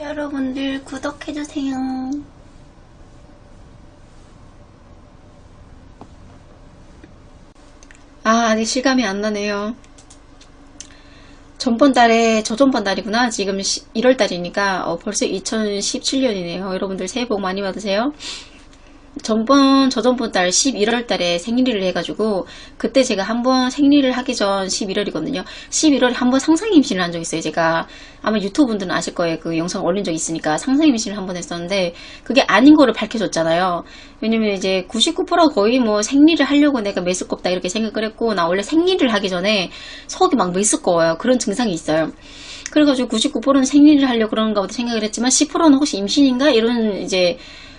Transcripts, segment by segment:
여러분들 구독해주세요. 아, 아직 실감이 안 나네요. 전번 달에, 저전번 달이구나. 지금 1월 달이니까, 어, 벌써 2017년이네요. 여러분들 새해 복 많이 받으세요. 전번, 저전번 달 11월 달에 생일을 해가지고, 그때 제가 한번 생일을 하기 전 11월이거든요. 11월에 한번 상상 임신을 한 적 있어요, 제가. 아마 유튜브 분들은 아실 거예요. 그 영상 올린 적 있으니까. 상상 임신을 한번 했었는데, 그게 아닌 거를 밝혀줬잖아요. 왜냐면 이제 99%가 거의 뭐 생리를 하려고 내가 메스껍다 이렇게 생각을 했고, 나 원래 생리를 하기 전에 속이 막 메스꺼워요. 그런 증상이 있어요. 그래가지고 99%는 생리를 하려고 그런가 보다 생각을 했지만, 10%는 혹시 임신인가? 이런 이제,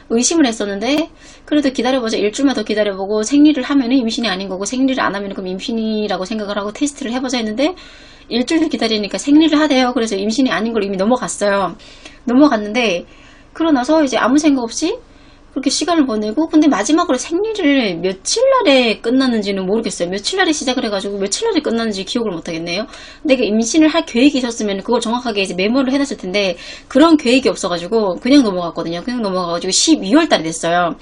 의심을 했었는데 그래도 기다려보자 일주일만 더 기다려보고 생리를 하면 임신이 아닌 거고 생리를 안 하면 그럼 임신이라고 생각을 하고 테스트를 해보자 했는데 일주일 더 기다리니까 생리를 하대요. 그래서 임신이 아닌 걸 이미 넘어갔어요. 넘어갔는데 그러고 나서 이제 아무 생각 없이 그렇게 시간을 보내고 근데 마지막으로 생리를 며칠 날에 끝났는지는 모르겠어요. 며칠 날에 시작을 해가지고 며칠 날에 끝났는지 기억을 못하겠네요. 내가 임신을 할 계획이 있었으면 그걸 정확하게 이제 메모를 해놨을 텐데 그런 계획이 없어가지고 그냥 넘어갔거든요. 그냥 넘어가가지고 12월 달이 됐어요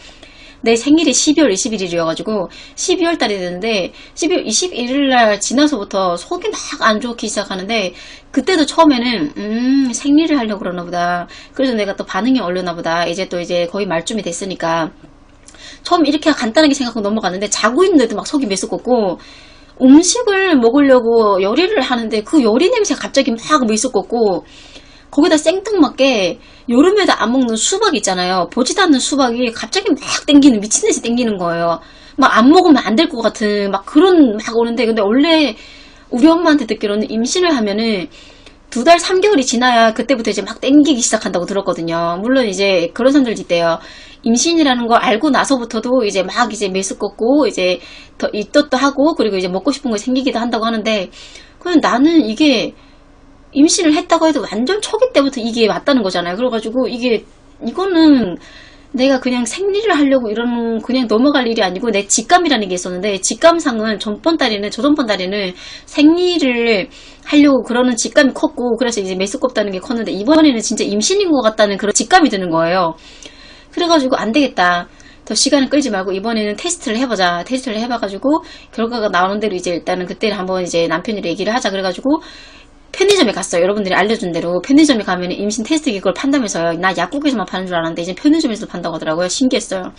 내 생일이 12월 21일이어가지고 12월 달이 됐는데 12월 21일 날 지나서부터 속이 막 안 좋기 시작하는데 그때도 처음에는 음 생리를 하려고 그러나 보다. 그래서 내가 또 반응이 얼려나 보다. 이제 또 이제 거의 말쯤이 됐으니까. 처음 이렇게 간단하게 생각하고 넘어갔는데 자고 있는데도 막 속이 메스껍고 음식을 먹으려고 요리를 하는데 그 요리 냄새가 갑자기 막 메스껍고 거기다 생뚱맞게 여름에도 안 먹는 수박 있잖아요. 보지도 않는 수박이 갑자기 막 땡기는 미친 듯이 땡기는 거예요. 막 안 먹으면 안 될 것 같은 막 그런 막 오는데 근데 원래 우리 엄마한테 듣기로는 임신을 하면은 두 달, 3개월이 지나야 그때부터 이제 막 땡기기 시작한다고 들었거든요. 물론 이제 그런 사람들 있대요. 임신이라는 걸 알고 나서부터도 이제 막 이제 메스껍고 이제 더 이것도 하고 그리고 이제 먹고 싶은 거 생기기도 한다고 하는데 그냥 나는 이게 임신을 했다고 해도 완전 초기 때부터 이게 맞다는 거잖아요. 그래가지고 이게 이거는 내가 그냥 생리를 하려고 이러는 그냥 넘어갈 일이 아니고 내 직감이라는 게 있었는데 직감상은 전번 달에는 저전번 달에는 생리를 하려고 그러는 직감이 컸고 그래서 이제 메스껍다는 게 컸는데 이번에는 진짜 임신인 것 같다는 그런 직감이 드는 거예요. 그래가지고 안 되겠다. 더 시간을 끌지 말고 이번에는 테스트를 해보자. 테스트를 해봐가지고 결과가 나오는 대로 이제 일단은 그때는 한번 이제 남편이랑 얘기를 하자. 그래가지고 편의점에 갔어요. 여러분들이 알려준 대로 편의점에 가면 임신 테스트 기걸 판다면서요. 나 약국에서만 파는 줄 알았는데 이제 편의점에서 판다고 하더라고요. 신기했어요.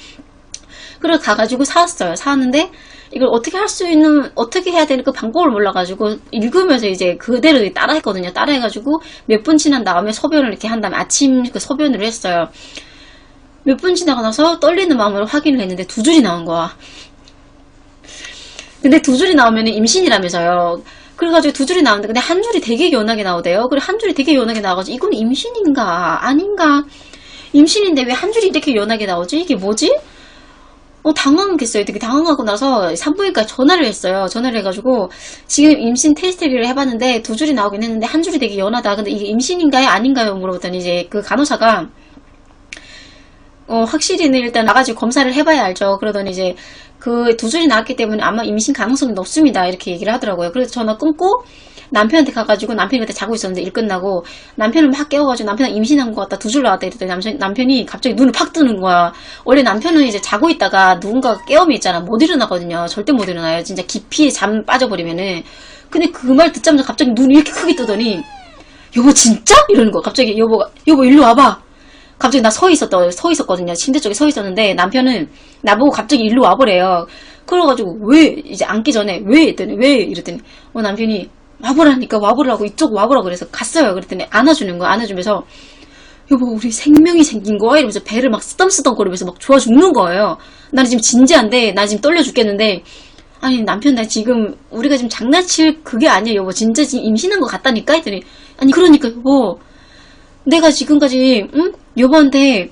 그래서 가가지고 사왔어요. 사왔는데 이걸 어떻게 할 수 있는 어떻게 해야 되는 그 방법을 몰라가지고 읽으면서 이제 그대로 따라했거든요. 따라해가지고 몇 분 지난 다음에 소변을 이렇게 한 다음에 아침 그 소변을 했어요. 몇 분 지나고 나서 떨리는 마음으로 확인을 했는데 두 줄이 나온 거야. 근데 두 줄이 나오면 임신이라면서요. 그래가지고 두 줄이 나오는데 근데 한 줄이 되게 연하게 나오대요. 그리고 한 줄이 되게 연하게 나와가지고 이건 임신인가 아닌가 임신인데 왜 한 줄이 이렇게 연하게 나오지? 이게 뭐지? 어, 당황했어요. 되게 당황하고 나서 산부인과 전화를 했어요. 전화를 해가지고 지금 임신 테스트를 해봤는데 두 줄이 나오긴 했는데 한 줄이 되게 연하다. 근데 이게 임신인가요? 아닌가요? 물어봤더니 이제 그 간호사가 어, 확실히는 일단 나가지고 검사를 해봐야 알죠. 그러더니 이제 그 두 줄이 나왔기 때문에 아마 임신 가능성이 높습니다. 이렇게 얘기를 하더라고요. 그래서 전화 끊고 남편한테 가가지고 남편이 그때 자고 있었는데 일 끝나고 남편을 막 깨워가지고 남편은 임신한 것 같다. 두 줄 나왔다. 이랬더니 남편, 남편이 갑자기 눈을 팍 뜨는 거야. 원래 남편은 이제 자고 있다가 누군가가 깨우면 있잖아. 못 일어나거든요. 절대 못 일어나요. 진짜 깊이 잠 빠져버리면은. 근데 그 말 듣자마자 갑자기 눈이 이렇게 크게 뜨더니 여보 진짜? 이러는 거. 갑자기 여보가 여보 일로 와봐. 갑자기 나 서 있었더 서 있었거든요. 침대 쪽에 서 있었는데 남편은 나보고 갑자기 일로 와보래요. 그래가지고 왜 이제 앉기 전에 왜 했더니 왜 이랬더니 어 남편이 와보라니까 와보라고 이쪽 와보라 그래서 갔어요. 그랬더니 안아주는 거야. 안아주면서 여보 우리 생명이 생긴 거야 이러면서 배를 막 쓰담쓰담 거리면서 막 좋아 죽는 거예요. 나는 지금 진지한데 나 지금 떨려 죽겠는데 아니 남편 나 지금 우리가 지금 장난칠 그게 아니야 여보 진짜 지금 임신한 것 같다니까 했더니 아니 그러니까 여보 내가 지금까지 응? 여보한테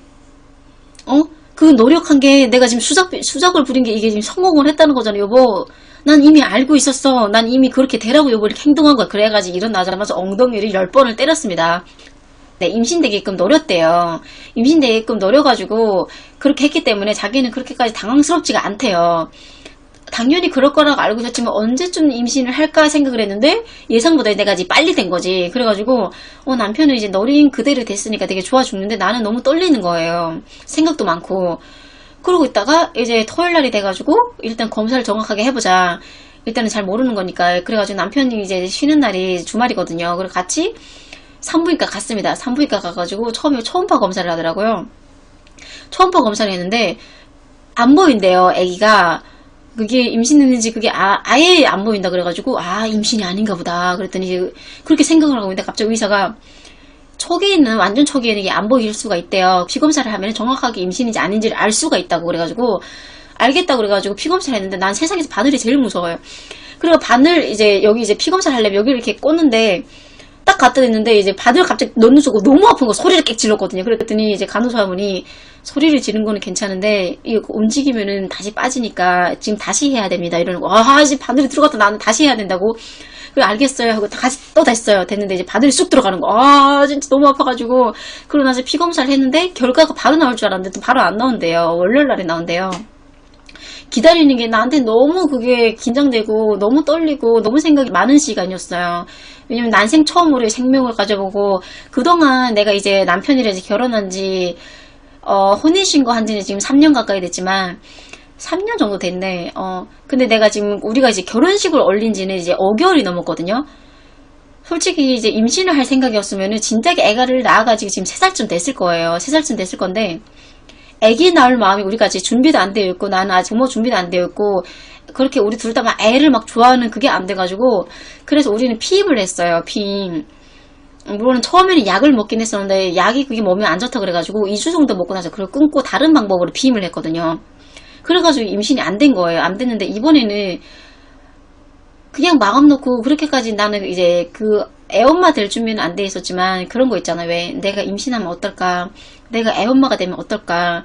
어? 그 노력한 게 내가 지금 수작 수작을 부린 게 이게 지금 성공을 했다는 거잖아 여보 난 이미 알고 있었어 난 이미 그렇게 되라고 여보 이렇게 행동한 거야 그래가지고 일어나자마자 엉덩이를 열 번을 때렸습니다 네, 임신되게끔 노렸대요. 임신되게끔 노려가지고 그렇게 했기 때문에 자기는 그렇게까지 당황스럽지가 않대요. 당연히 그럴 거라고 알고 있었지만 언제쯤 임신을 할까 생각을 했는데 예상보다 내가 이제 빨리 된 거지. 그래가지고 어, 남편은 이제 너린 그대로 됐으니까 되게 좋아 죽는데 나는 너무 떨리는 거예요. 생각도 많고. 그러고 있다가 이제 토요일 날이 돼가지고 일단 검사를 정확하게 해보자. 일단은 잘 모르는 거니까. 그래가지고 남편이 이제 쉬는 날이 주말이거든요. 그래서 같이 산부인과 갔습니다. 산부인과 가가지고 처음에 초음파 검사를 하더라고요. 초음파 검사를 했는데 안 보인대요, 아기가. 그게 임신했는지 그게 아, 아예 안 보인다 그래가지고 아 임신이 아닌가 보다 그랬더니 그렇게 생각을 하고 있는데 갑자기 의사가 초기에는 완전 초기에는 이게 안 보일 수가 있대요. 피검사를 하면 정확하게 임신인지 아닌지를 알 수가 있다고 그래가지고 알겠다고 그래가지고 피검사를 했는데 난 세상에서 바늘이 제일 무서워요. 그리고 바늘 이제 여기 이제 피검사를 하려면 여기를 이렇게 꽂는데 딱 갖다 댔는데 이제 바늘 갑자기 넣는 순간 너무 아픈 거 소리를 깨 질렀거든요. 그랬더니 이제 간호사분이 소리를 지른 거는 괜찮은데 이거 움직이면은 다시 빠지니까 지금 다시 해야 됩니다. 이러는 거. 아, 이제 바늘이 들어갔다 나는 다시 해야 된다고. 그래 알겠어요 하고 다시 또 됐어요. 됐는데 이제 바늘이 쑥 들어가는 거. 아 진짜 너무 아파 가지고 그러고 나서 피 검사를 했는데 결과가 바로 나올 줄 알았는데 또 바로 안 나온대요. 월요일 날에 나온대요. 기다리는 게 나한테 너무 그게 긴장되고 너무 떨리고 너무 생각이 많은 시간이었어요. 왜냐면 난생 처음으로 생명을 가져보고 그동안 내가 이제 남편이랑 이제 결혼한 지 어, 혼인신고 한 지는 지금 3년 가까이 됐지만 3년 정도 됐네. 어, 근데 내가 지금 우리가 이제 결혼식을 올린 지는 이제 5개월이 넘었거든요. 솔직히 이제 임신을 할 생각이었으면은 진작에 애가를 낳아가지고 지금 3살쯤 됐을 거예요. 3살쯤 됐을 건데 애기 낳을 마음이 우리가 아직 준비도 안 되어 있고 나는 아직 뭐 준비도 안 되어 있고 그렇게 우리 둘 다 막 애를 막 좋아하는 그게 안 돼가지고 그래서 우리는 피임을 했어요. 피임. 물론 처음에는 약을 먹긴 했었는데 약이 그게 몸에 안 좋다 그래가지고 2주 정도 먹고 나서 그걸 끊고 다른 방법으로 피임을 했거든요. 그래가지고 임신이 안 된 거예요. 안 됐는데 이번에는 그냥 마음 놓고 그렇게까지 나는 이제 그 애엄마 될 준비는 안 돼 있었지만 그런 거 있잖아. 왜 내가 임신하면 어떨까? 내가 애엄마가 되면 어떨까?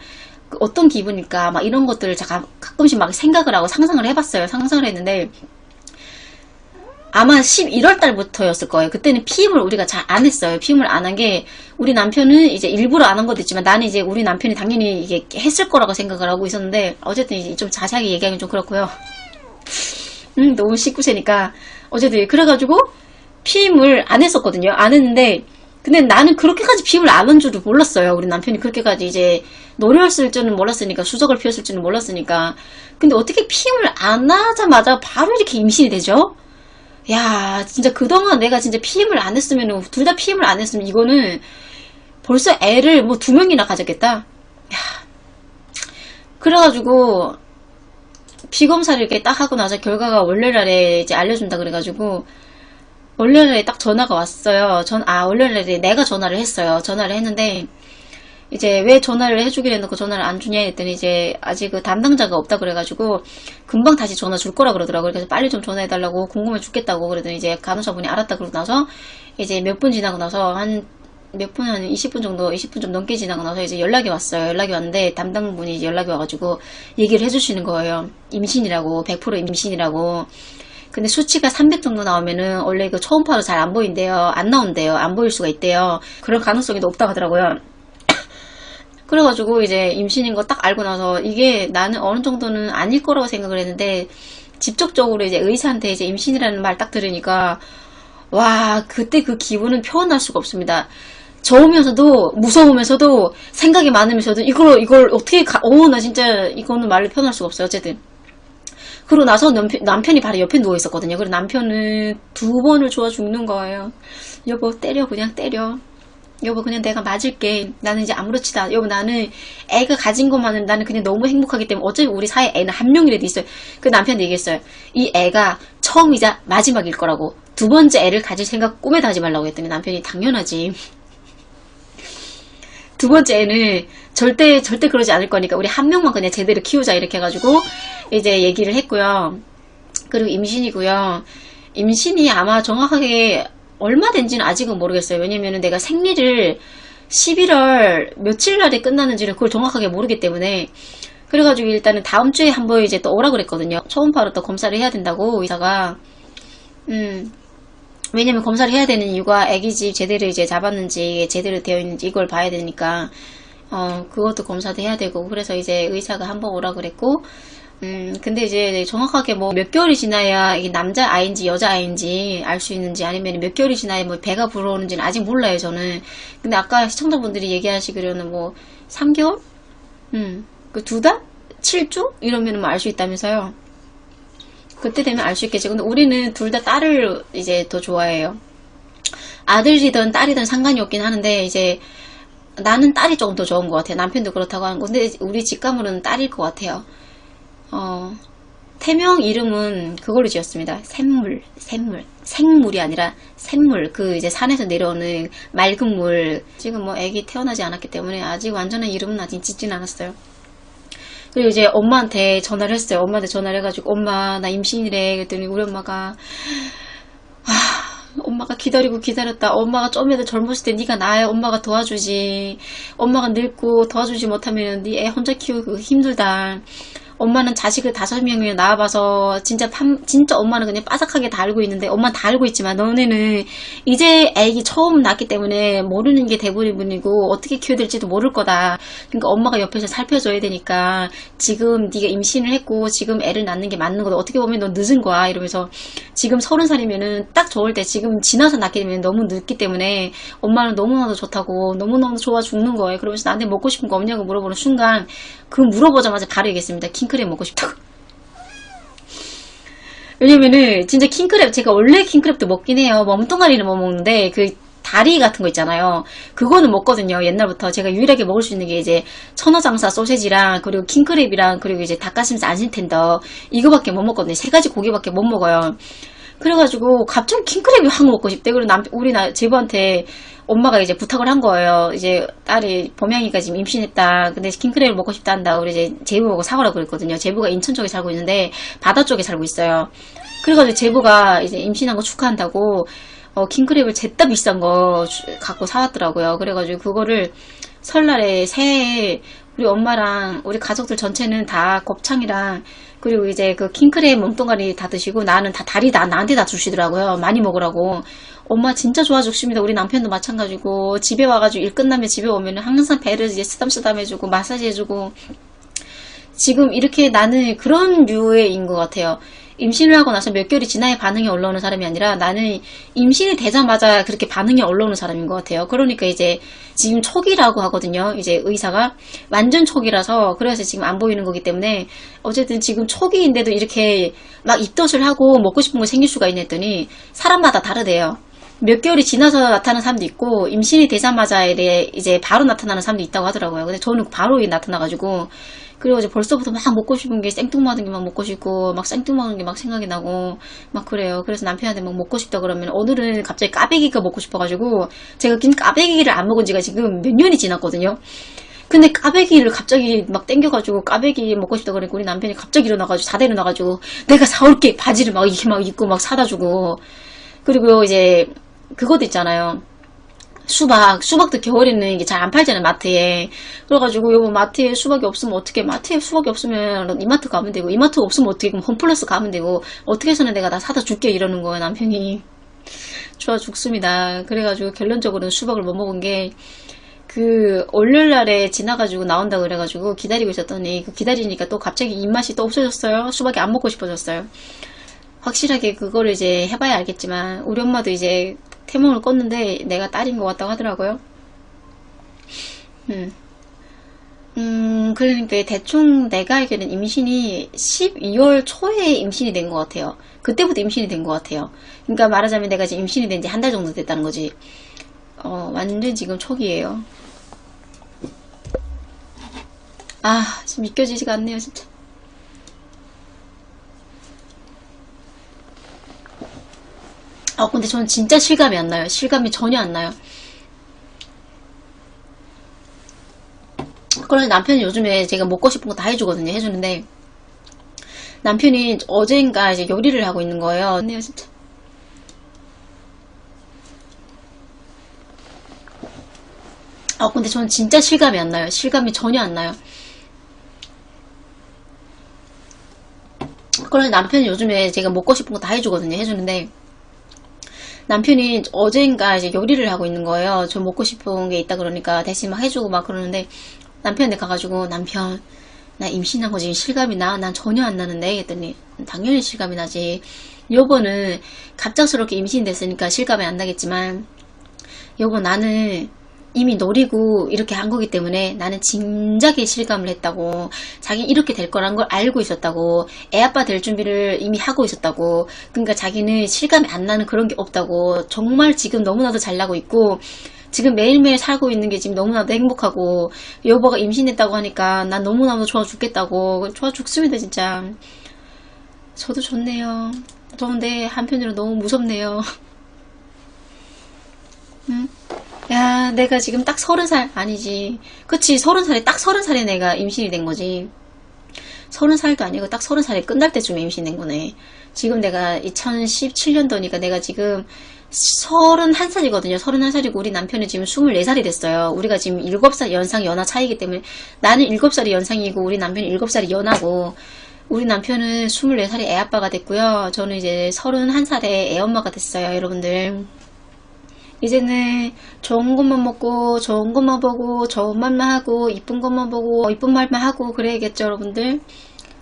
그 어떤 기분일까? 막 이런 것들을 가끔씩 막 생각을 하고 상상을 해봤어요. 상상을 했는데 아마 11월 달부터였을 거예요. 그때는 피임을 우리가 잘 안 했어요. 피임을 안 한 게 우리 남편은 이제 일부러 안 한 것도 있지만 나는 이제 우리 남편이 당연히 이게 했을 거라고 생각을 하고 있었는데 어쨌든 좀 자세하게 얘기하기는 좀 그렇고요. 음, 너무 식구세니까 어쨌든 그래가지고 피임을 안 했었거든요. 안 했는데 근데 나는 그렇게까지 피임을 안 한 줄을 몰랐어요. 우리 남편이 그렇게까지 이제 노렸을 줄은 몰랐으니까 수적을 피웠을 줄은 몰랐으니까 근데 어떻게 피임을 안 하자마자 바로 이렇게 임신이 되죠? 야, 진짜 그동안 내가 진짜 피임을 안 했으면, 둘 다 피임을 안 했으면, 이거는 벌써 애를 뭐 두 명이나 가졌겠다? 야. 그래가지고, 피검사를 이렇게 딱 하고 나서 결과가 월요일날에 이제 알려준다 그래가지고, 월요일날에 딱 전화가 왔어요. 전, 아, 월요일날에 내가 전화를 했어요. 전화를 했는데, 이제 왜 전화를 해주기로 해놓고 전화를 안 주냐 했더니 이제 아직 그 담당자가 없다 그래가지고 금방 다시 전화 줄 거라 그러더라고요. 그래서 빨리 좀 전화해달라고 궁금해 죽겠다고 그러더니 이제 간호사분이 알았다 그러고 나서 이제 몇 분 지나고 나서 한 몇 분, 한 20분 정도, 20분 좀 넘게 지나고 나서 이제 연락이 왔어요. 연락이 왔는데 담당분이 이제 연락이 와가지고 얘기를 해주시는 거예요. 임신이라고, 100% 임신이라고. 근데 수치가 300 정도 나오면은 원래 그 초음파로 잘 안 보인대요. 안 나온대요. 안 보일 수가 있대요. 그런 가능성이 높다고 하더라고요. 그래가지고 이제 임신인 거 딱 알고 나서 이게 나는 어느 정도는 아닐 거라고 생각을 했는데 직접적으로 이제 의사한테 이제 임신이라는 말 딱 들으니까 와 그때 그 기분은 표현할 수가 없습니다. 좋으면서도 무서우면서도 생각이 많으면서도 이걸 이걸 어떻게 어 나 진짜 이거는 말로 표현할 수가 없어요. 어쨌든 그러고 나서 남편, 남편이 바로 옆에 누워 있었거든요. 그리고 남편은 두 번을 좋아 죽는 거예요. 여보 때려 그냥 때려. 여보 그냥 내가 맞을게. 나는 이제 아무렇지도 않아. 여보 나는 애가 가진 것만은 나는 그냥 너무 행복하기 때문에 어차피 우리 사이에 애는 한 명이라도 있어요. 그 남편이 얘기했어요. 이 애가 처음이자 마지막일 거라고. 두 번째 애를 가질 생각 꿈에도 하지 말라고 했더니 남편이 당연하지. 두 번째 애는 절대 절대 그러지 않을 거니까 우리 한 명만 그냥 제대로 키우자 이렇게 해가지고 이제 얘기를 했고요. 그리고 임신이고요. 임신이 아마 정확하게 얼마 된지는 아직은 모르겠어요. 왜냐면은 내가 생리를 11월 며칠 날에 끝나는지를 그걸 정확하게 모르기 때문에. 그래가지고 일단은 다음 주에 한 번 이제 또 오라 그랬거든요. 초음파로 또 검사를 해야 된다고 의사가. 음. 왜냐면 검사를 해야 되는 이유가 아기 집 제대로 이제 잡았는지 제대로 되어 있는지 이걸 봐야 되니까. 어 그것도 검사도 해야 되고. 그래서 이제 의사가 한 번 오라 그랬고 음, 근데 이제 정확하게 뭐 몇 개월이 지나야 이게 남자 아이인지 여자 아이인지 알 수 있는지 아니면 몇 개월이 지나야 뭐 배가 불어오는지는 아직 몰라요, 저는. 근데 아까 시청자분들이 얘기하시기로는 뭐 3개월? 음, 그 두 달? 7주? 이러면 뭐 알 수 있다면서요. 그때 되면 알 수 있겠지. 근데 우리는 둘 다 딸을 이제 더 좋아해요. 아들이든 딸이든 상관이 없긴 하는데 이제 나는 딸이 조금 더 좋은 것 같아요. 남편도 그렇다고 하는 건데 우리 직감으로는 딸일 것 같아요. 어, 태명 이름은 그걸로 지었습니다. 샘물, 샘물. 생물이 아니라 샘물. 그 이제 산에서 내려오는 맑은 물. 지금 뭐 애기 태어나지 않았기 때문에 아직 완전한 이름은 아직 짓진 않았어요. 그리고 이제 엄마한테 전화를 했어요. 엄마한테 전화를 해가지고 엄마 나 임신이래. 그랬더니 우리 엄마가 엄마가 기다리고 기다렸다. 엄마가 좀이라도 젊었을 때 네가 나야 엄마가 도와주지. 엄마가 늙고 도와주지 못하면 네 애 혼자 키우기 힘들다. 엄마는 자식을 다섯 명이나 낳아봐서 진짜 팜, 진짜 엄마는 그냥 빠삭하게 다 알고 있는데 엄마는 다 알고 있지만 너네는 이제 애기 처음 낳기 때문에 모르는 게 대부분이고 어떻게 키워야 될지도 모를 거다. 그러니까 엄마가 옆에서 살펴줘야 되니까 지금 네가 임신을 했고 지금 애를 낳는 게 맞는 거다. 어떻게 보면 너 늦은 거야. 이러면서 지금 서른 살이면은 딱 좋을 때 지금 지나서 낳게 되면 너무 늦기 때문에 엄마는 너무나도 좋다고 너무너무 좋아 죽는 거예요. 그러면서 나한테 먹고 싶은 거 없냐고 물어보는 순간 그 물어보자마자 바로 얘기했습니다. 킹크랩 먹고 싶다고. 왜냐면은 진짜 킹크랩 제가 원래 킹크랩도 먹긴 해요. 몸뚱아리는 못 먹는데 그 다리 같은 거 있잖아요. 그거는 먹거든요. 옛날부터 제가 유일하게 먹을 수 있는 게 이제 천하장사 소세지랑 그리고 킹크랩이랑 그리고 이제 닭가슴살 안심텐더 이거밖에 못 먹거든요. 세 가지 고기밖에 못 먹어요. 그래가지고 갑자기 킹크랩이 확 먹고 싶대. 그리고 남 우리 나 제부한테 엄마가 이제 부탁을 한 거예요. 이제 딸이 범양이가 지금 임신했다. 근데 킹크랩을 먹고 싶다 한다. 우리 이제 제부 보고 사오라고 그랬거든요. 제부가 인천 쪽에 살고 있는데 바다 쪽에 살고 있어요. 그래가지고 제부가 이제 임신한 거 축하한다고 어, 킹크랩을 잿다 비싼 거 주- 갖고 사왔더라고요. 그래가지고 그거를 설날에 새해에 우리 엄마랑 우리 가족들 전체는 다 곱창이랑 그리고 이제 그 킹크랩 몸뚱아리 다 드시고 나는 다 다리 다 나한테 다 주시더라고요. 많이 먹으라고. 엄마 진짜 좋아 죽습니다. 우리 남편도 마찬가지고 집에 와가지고 일 끝나면 집에 오면은 항상 배를 이제 쓰담쓰담 해주고 마사지 해주고 지금 이렇게 나는 그런 류의 인 것 같아요. 임신을 하고 나서 몇 개월이 지나야 반응이 올라오는 사람이 아니라 나는 임신이 되자마자 그렇게 반응이 올라오는 사람인 것 같아요. 그러니까 이제 지금 초기라고 하거든요. 이제 의사가 완전 초기라서 그래서 지금 안 보이는 거기 때문에 어쨌든 지금 초기인데도 이렇게 막 입덧을 하고 먹고 싶은 거 생길 수가 있네 했더니 사람마다 다르대요. 몇 개월이 지나서 나타나는 사람도 있고 임신이 되자마자 이제 바로 나타나는 사람도 있다고 하더라고요. 근데 저는 바로 나타나가지고 그리고 이제 벌써부터 막 먹고 싶은 게 생뚱맞은 게 막 먹고 싶고 막 생뚱맞은 게 막 생각이 나고 막 그래요. 그래서 남편한테 막 먹고 싶다 그러면 오늘은 갑자기 까베기가 먹고 싶어가지고 제가 긴 까베기를 안 먹은 지가 지금 몇 년이 지났거든요. 근데 까베기를 갑자기 막 땡겨가지고 까베기 먹고 싶다 그러니까 우리 남편이 갑자기 일어나가지고 자다 일어나가지고 내가 사올게 바지를 막 이렇게 막 입고 막 사다 주고 그리고 이제 그것도 있잖아요. 수박, 수박도 겨울에는 이게 잘 안 팔잖아요, 마트에. 그래가지고, 여보, 마트에 수박이 없으면 어떻게, 마트에 수박이 없으면 이마트 가면 되고, 이마트가 없으면 어떻게, 그럼 홈플러스 가면 되고, 어떻게 해서는 내가 다 사다 줄게, 이러는 거예요, 남편이. 좋아 죽습니다. 그래가지고, 결론적으로는 수박을 못 먹은 게, 그, 월요일 날에 지나가지고 나온다 그래가지고, 기다리고 있었더니, 그 기다리니까 또 갑자기 입맛이 또 없어졌어요. 수박이 안 먹고 싶어졌어요. 확실하게 그거를 이제 해봐야 알겠지만 우리 엄마도 이제 태몽을 껐는데 내가 딸인 것 같다고 하더라고요. 음. 음, 그러니까 대충 내가 알기로는 임신이 12월 초에 임신이 된 것 같아요. 그때부터 임신이 된 것 같아요. 그러니까 말하자면 내가 지금 임신이 된 지 한 달 정도 됐다는 거지. 어, 완전 지금 초기예요. 아, 지금 믿겨지지가 않네요, 진짜. 아, 근데 저는 진짜 실감이 안 나요. 실감이 전혀 안 나요. 그래서 남편이 요즘에 제가 먹고 싶은 거 다 해주거든요. 해주는데, 남편이 어젠가 이제 요리를 하고 있는 거예요. 네요, 진짜. 아, 근데 저는 진짜 실감이 안 나요. 실감이 전혀 안 나요. 그래서 남편이 요즘에 제가 먹고 싶은 거 다 해주거든요. 해주는데, 남편이 어젠가 이제 요리를 하고 있는 거예요. 저 먹고 싶은 게 있다 그러니까 대신 막 해주고 막 그러는데 남편한테 가가지고 남편 나 임신한 거 지금 실감이 나? 난 전혀 안 나는데 했더니 당연히 실감이 나지 여보는 갑작스럽게 임신됐으니까 실감이 안 나겠지만 여보 나는 이미 노리고 이렇게 한 거기 때문에 나는 진작에 실감을 했다고 자기 이렇게 될 거란 걸 알고 있었다고 애 아빠 될 준비를 이미 하고 있었다고 그러니까 자기는 실감이 안 나는 그런 게 없다고. 정말 지금 너무나도 잘 나고 있고 지금 매일매일 살고 있는 게 지금 너무나도 행복하고 여보가 임신했다고 하니까 난 너무나도 좋아 죽겠다고 좋아 죽습니다 진짜. 저도 좋네요. 좋은데 한편으로 너무 무섭네요 응? 야, 내가 지금 딱 서른 살 아니지. 그치, 서른 살에 딱 서른 살에 내가 임신이 된 거지. 서른 살도 아니고 딱 서른 살에 끝날 때쯤에 임신된 거네. 지금 내가 2017년도니까 내가 지금 서른 한 살이거든요. 서른 한 살이고 우리 남편은 지금 24살이 됐어요. 우리가 지금 7살 연상 연하 차이기 때문에 나는 7살이 연상이고 우리 남편은 7살이 연하고 우리 남편은 24살에 애 아빠가 됐고요. 저는 이제 31살에 애 엄마가 됐어요, 여러분들. 이제는 좋은 것만 먹고 좋은 것만 보고 좋은 말만 하고 이쁜 것만 보고 이쁜 말만 하고 그래야겠죠 여러분들.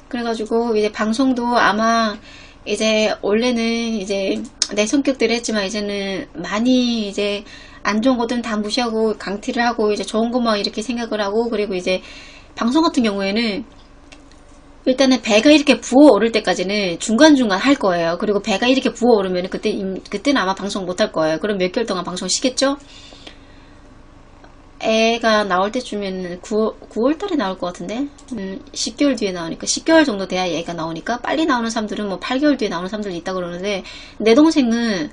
그래가지고 이제 방송도 아마 이제 원래는 이제 내 성격대로 했지만 이제는 많이 이제 안 좋은 것들은 다 무시하고 강티를 하고 이제 좋은 것만 이렇게 생각을 하고 그리고 이제 방송 같은 경우에는 일단은 배가 이렇게 부어오를 때까지는 중간중간 할 거예요. 그리고 배가 이렇게 부어오르면 그때, 임- 그때는 아마 방송 못 할 거예요. 그럼 몇 개월 동안 방송 쉬겠죠? 애가 나올 때쯤에는 9월, 9월 달에 나올 것 같은데? 음, 10개월 뒤에 나오니까, 10개월 정도 돼야 얘가 나오니까, 빨리 나오는 사람들은 뭐 8개월 뒤에 나오는 사람들이 있다 그러는데, 내 동생은,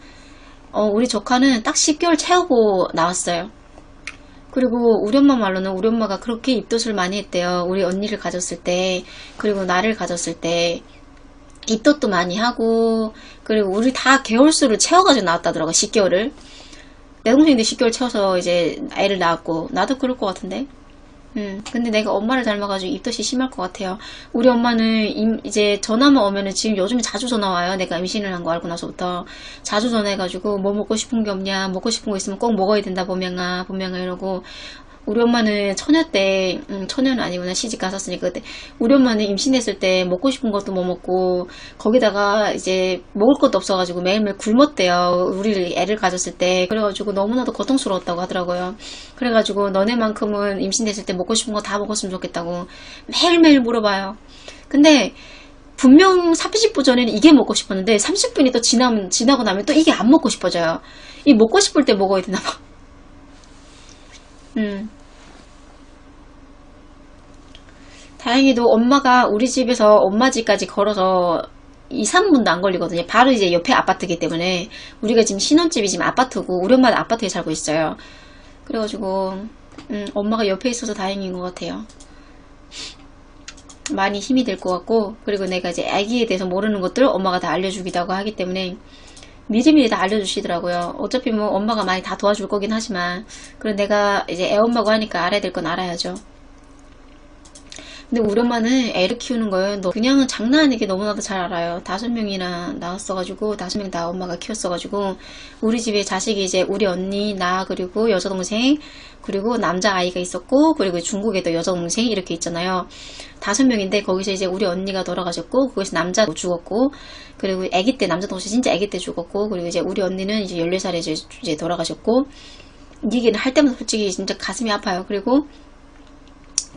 어, 우리 조카는 딱 10개월 채우고 나왔어요. 그리고 우리 엄마 말로는 우리 엄마가 그렇게 입덧을 많이 했대요. 우리 언니를 가졌을 때, 그리고 나를 가졌을 때, 입덧도 많이 하고, 그리고 우리 다 개월수를 채워가지고 나왔다더라고, 10개월을. 내 동생도 10개월 채워서 이제 애를 낳았고, 나도 그럴 것 같은데. 음, 근데 내가 엄마를 닮아가지고 입덧이 심할 것 같아요. 우리 엄마는 임- 이제 전화만 오면은 지금 요즘에 자주 전화 와요. 내가 임신을 한 거 알고 나서부터. 자주 전화해가지고 뭐 먹고 싶은 게 없냐, 먹고 싶은 거 있으면 꼭 먹어야 된다, 보명아, 보명아 이러고. 우리 엄마는 처녀 때, 음, 처녀는 아니구나, 시집 갔었으니까 그때. 우리 엄마는 임신했을 때 먹고 싶은 것도 못 먹고, 거기다가 이제 먹을 것도 없어가지고 매일매일 굶었대요. 우리 애를 가졌을 때. 그래가지고 너무나도 고통스러웠다고 하더라고요. 그래가지고 너네만큼은 임신했을 때 먹고 싶은 거 다 먹었으면 좋겠다고 매일매일 물어봐요. 근데 분명 30분 전에는 이게 먹고 싶었는데 30분이 또 지나면, 지나고 나면 또 이게 안 먹고 싶어져요. 이 먹고 싶을 때 먹어야 되나 봐. 음. 다행히도 엄마가 우리 집에서 엄마 집까지 걸어서 2, 3분도 안 걸리거든요. 바로 이제 옆에 아파트이기 때문에 우리가 지금 신혼집이 지금 아파트고 우리 엄마는 아파트에 살고 있어요. 그래가지고 음, 엄마가 옆에 있어서 다행인 것 같아요. 많이 힘이 될 것 같고 그리고 내가 이제 아기에 대해서 모르는 것들 엄마가 다 알려주기도 하고 하기 때문에 미리미리 다 알려주시더라고요. 어차피 뭐 엄마가 많이 다 도와줄 거긴 하지만 그리고 내가 이제 애 엄마고 하니까 알아야 될 건 알아야죠. 근데 우리 엄마는 애를 키우는 거예요. 너 그냥은 장난 아니게 너무나도 잘 알아요. 다섯 명이나 낳았어가지고 다섯 명 다 엄마가 키웠어가지고 우리 집에 자식이 이제 우리 언니 나 그리고 여자 동생 그리고 남자 아이가 있었고 그리고 중국에도 여자 동생 이렇게 있잖아요. 다섯 명인데 거기서 이제 우리 언니가 돌아가셨고 거기서 남자 죽었고 그리고 아기 때 남자 동생 진짜 아기 때 죽었고 그리고 이제 우리 언니는 이제 14살에 이제, 이제 돌아가셨고 이 얘기는 할 때마다 솔직히 진짜 가슴이 아파요. 그리고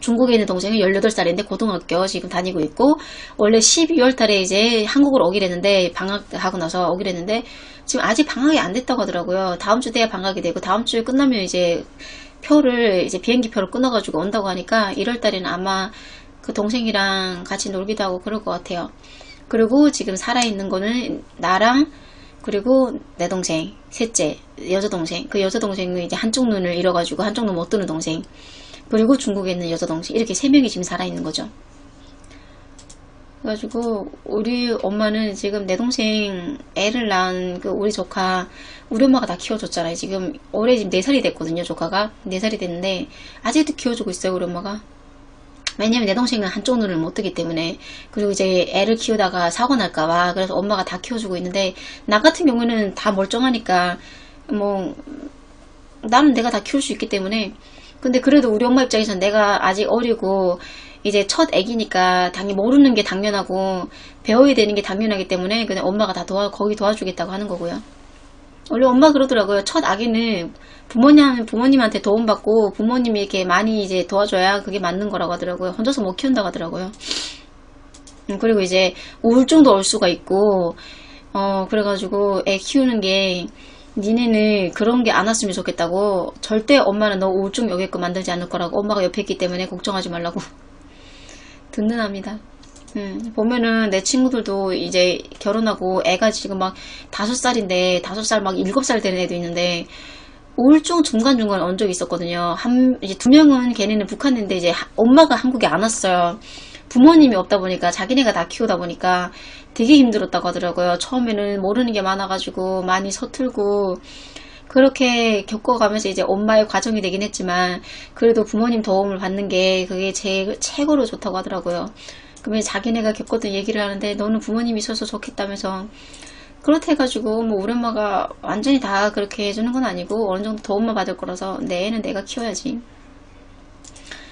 중국에 있는 동생은 18살인데 고등학교 지금 다니고 있고 원래 12월 달에 이제 한국으로 오기로 했는데 방학하고 나서 오기로 했는데 지금 아직 방학이 안 됐다고 하더라고요. 다음 주 돼야 방학이 되고 다음 주에 끝나면 이제 표를 이제 비행기 표를 끊어가지고 온다고 하니까 1월 달에는 아마 그 동생이랑 같이 놀기도 하고 그럴 것 같아요. 그리고 지금 살아있는 거는 나랑 그리고 내 동생 셋째 여자 동생 그 여자 동생은 이제 한쪽 눈을 잃어가지고 한쪽 눈 못 뜨는 동생 그리고 중국에 있는 여자 동생 이렇게 세 명이 지금 살아있는 거죠. 그래가지고 우리 엄마는 지금 내 동생 애를 낳은 그 우리 조카 우리 엄마가 다 키워줬잖아요. 지금 올해 지금 4살이 됐거든요. 조카가 4살이 됐는데 아직도 키워주고 있어요. 우리 엄마가. 왜냐면 내 동생은 한쪽 눈을 못 뜨기 때문에 그리고 이제 애를 키우다가 사고 날까봐 그래서 엄마가 다 키워주고 있는데 나 같은 경우는 다 멀쩡하니까 뭐 나는 내가 다 키울 수 있기 때문에 근데 그래도 우리 엄마 입장에서는 내가 아직 어리고 이제 첫 애기니까 당연히 모르는 게 당연하고 배워야 되는 게 당연하기 때문에 그냥 엄마가 다 도와 거기 도와주겠다고 하는 거고요. 원래 엄마 그러더라고요. 첫 아기는 부모님 부모님한테 도움받고 부모님이 이렇게 많이 이제 도와줘야 그게 맞는 거라고 하더라고요. 혼자서 못 키운다고 하더라고요. 음, 그리고 이제 우울증도 올 수가 있고 어 그래가지고 애 키우는 게 니네는 그런 게 안 왔으면 좋겠다고 절대 엄마는 너 우울증 오게끔 만들지 않을 거라고 엄마가 옆에 있기 때문에 걱정하지 말라고 든든합니다. 음, 보면은 내 친구들도 이제 결혼하고 애가 지금 막 다섯 살인데 다섯 살 막 일곱 살 되는 애도 있는데 우울증 중간중간 온 적이 있었거든요. 한, 이제 두 명은 걔네는 북한인데 이제 하- 엄마가 한국에 안 왔어요. 부모님이 없다 보니까 자기네가 다 키우다 보니까 되게 힘들었다고 하더라고요. 처음에는 모르는 게 많아가지고 많이 서툴고 그렇게 겪어가면서 이제 엄마의 과정이 되긴 했지만 그래도 부모님 도움을 받는 게 그게 제 최고로 좋다고 하더라고요. 그러면 자기네가 겪었던 얘기를 하는데 너는 부모님이 있어서 좋겠다면서 그렇다 해가지고 뭐 우리 엄마가 완전히 다 그렇게 해주는 건 아니고 어느 정도 도움만 받을 거라서 내 애는 내가 키워야지.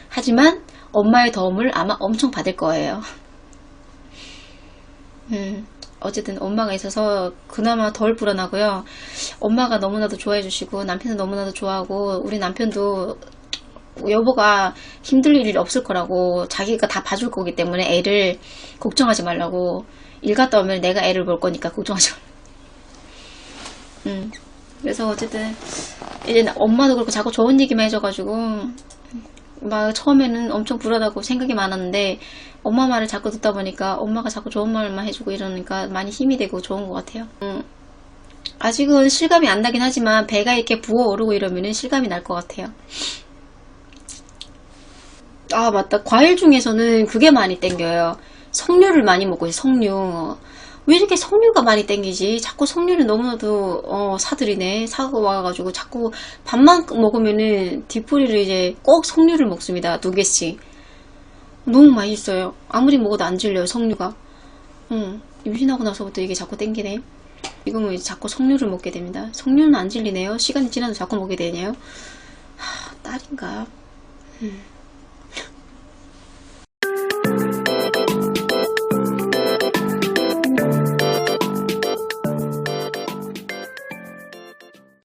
하지만 엄마의 도움을 아마 엄청 받을 거예요. 음, 어쨌든 엄마가 있어서 그나마 덜 불안하고요. 엄마가 너무나도 좋아해 주시고 남편도 너무나도 좋아하고 우리 남편도 여보가 힘들 일이 없을 거라고 자기가 다 봐줄 거기 때문에 애를 걱정하지 말라고 일 갔다 오면 내가 애를 볼 거니까 걱정하지 말라. 음. 그래서 어쨌든 이제 엄마도 그렇고 자꾸 좋은 얘기만 해줘가지고 막 처음에는 엄청 불안하고 생각이 많았는데 엄마 말을 자꾸 듣다 보니까 엄마가 자꾸 좋은 말만 해주고 이러니까 많이 힘이 되고 좋은 것 같아요. 음. 아직은 실감이 안 나긴 하지만 배가 이렇게 부어오르고 이러면은 실감이 날 것 같아요. 아, 맞다. 과일 중에서는 그게 많이 땡겨요. 석류를 많이 먹고 있어요, 석류. 왜 이렇게 석류가 많이 땡기지? 자꾸 석류를 너무나도, 어, 사들이네. 사고 와가지고 자꾸 밥만 먹으면은 뒤풀이를 이제 꼭 석류를 먹습니다. 두 개씩. 너무 맛있어요. 아무리 먹어도 안 질려요, 석류가. 응. 임신하고 나서부터 이게 자꾸 땡기네. 이거는 이제 자꾸 석류를 먹게 됩니다. 석류는 안 질리네요. 시간이 지나도 자꾸 먹게 되네요. 하, 딸인가? 음.